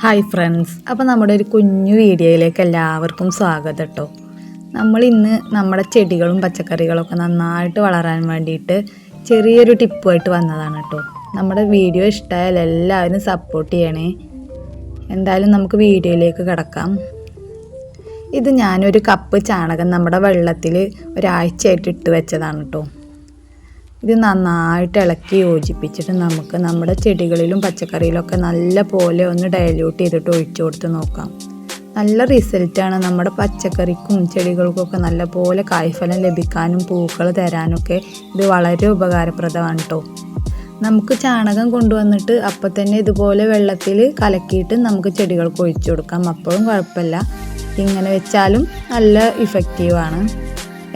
Hi friends അപ്പോൾ നമ്മുടെ ഒരു കുഞ്ഞു വീഡിയോയിലേക്ക് എല്ലാവർക്കും സ്വാഗതം കേട്ടോ നമ്മൾ ഇന്ന് നമ്മുടെ ചെടികളും പച്ചക്കറികളൊക്കെ നന്നായിട്ട് വളരാൻ വേണ്ടിയിട്ട് ചെറിയൊരു ടിപ്പുമായിട്ട് വന്നതാണ് കേട്ടോ നമ്മുടെ വീഡിയോ ഇഷ്ടമായാൽ എല്ലാവരും സപ്പോർട്ട് ചെയ്യണേ. എന്തായാലും നമുക്ക് വീഡിയോയിലേക്ക് കിടക്കാം. ഇത് ഞാനൊരു കപ്പ് ചാണകം നമ്മുടെ വെള്ളത്തിൽ ഒരാഴ്ചയായിട്ട് ഇട്ട് വെച്ചതാണ് കേട്ടോ ഇത് നന്നായിട്ട് ഇളക്കി യോജിപ്പിച്ചിട്ട് നമുക്ക് നമ്മുടെ ചെടികളിലും പച്ചക്കറിയിലൊക്കെ നല്ല പോലെ ഒന്ന് ഡയല്യൂട്ട് ചെയ്തിട്ട് ഒഴിച്ചു കൊടുത്ത് നോക്കാം. നല്ല റിസൾട്ടാണ് നമ്മുടെ പച്ചക്കറിക്കും ചെടികൾക്കൊക്കെ നല്ല പോലെ കായ്ഫലം ലഭിക്കാനും പൂക്കൾ തരാനൊക്കെ ഇത് വളരെ ഉപകാരപ്രദമാണ് കേട്ടോ നമുക്ക് ചാണകം കൊണ്ടുവന്നിട്ട് അപ്പം തന്നെ ഇതുപോലെ വെള്ളത്തിൽ കലക്കിയിട്ട് നമുക്ക് ചെടികൾക്ക് ഒഴിച്ചു കൊടുക്കാം. അപ്പോഴും കുഴപ്പമില്ല. ഇങ്ങനെ വെച്ചാലും നല്ല ഇഫക്റ്റീവാണ്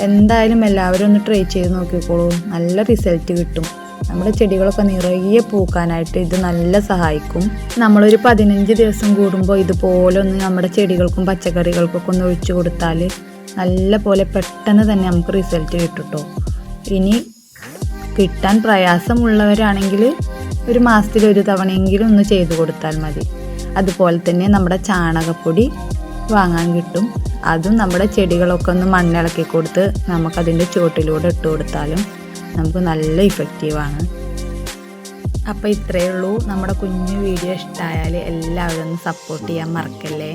എന്തായാലും എല്ലാവരും ഒന്ന് ട്രൈ ചെയ്ത് നോക്കിക്കോളൂ. നല്ല റിസൾട്ട് കിട്ടും. നമ്മുടെ ചെടികളൊക്കെ നിറയെ പൂക്കാനായിട്ട് ഇത് നല്ല സഹായിക്കും. നമ്മളൊരു പതിനഞ്ച് ദിവസം കൂടുമ്പോൾ ഇതുപോലെ ഒന്ന് നമ്മുടെ ചെടികൾക്കും പച്ചക്കറികൾക്കൊക്കെ ഒന്ന് ഒഴിച്ചു കൊടുത്താൽ നല്ല പോലെ പെട്ടെന്ന് തന്നെ നമുക്ക് റിസൾട്ട് കിട്ടുട്ടോ. കേട്ടോ ഇനി കിട്ടാൻ പ്രയാസമുള്ളവരാണെങ്കിൽ ഒരു മാസത്തിൽ ഒരു തവണയെങ്കിലും ഒന്ന് ചെയ്തു കൊടുത്താൽ മതി. അതുപോലെ തന്നെ നമ്മുടെ ചാണകപ്പൊടി വാങ്ങാൻ കിട്ടും. അതും നമ്മുടെ ചെടികളൊക്കെ ഒന്ന് മണ്ണിളക്കി കൊടുത്ത് നമുക്കതിന്റെ ചുവട്ടിലൂടെ ഇട്ട് കൊടുത്താലും നമുക്ക് നല്ല ഇഫക്റ്റീവാണ് അപ്പോൾ ഇത്രയേ ഉള്ളൂ. നമ്മുടെ കുഞ്ഞു വീഡിയോ ഇഷ്ടമായാൽ എല്ലാവരും ഒന്ന് സപ്പോർട്ട് ചെയ്യാൻ മറക്കല്ലേ?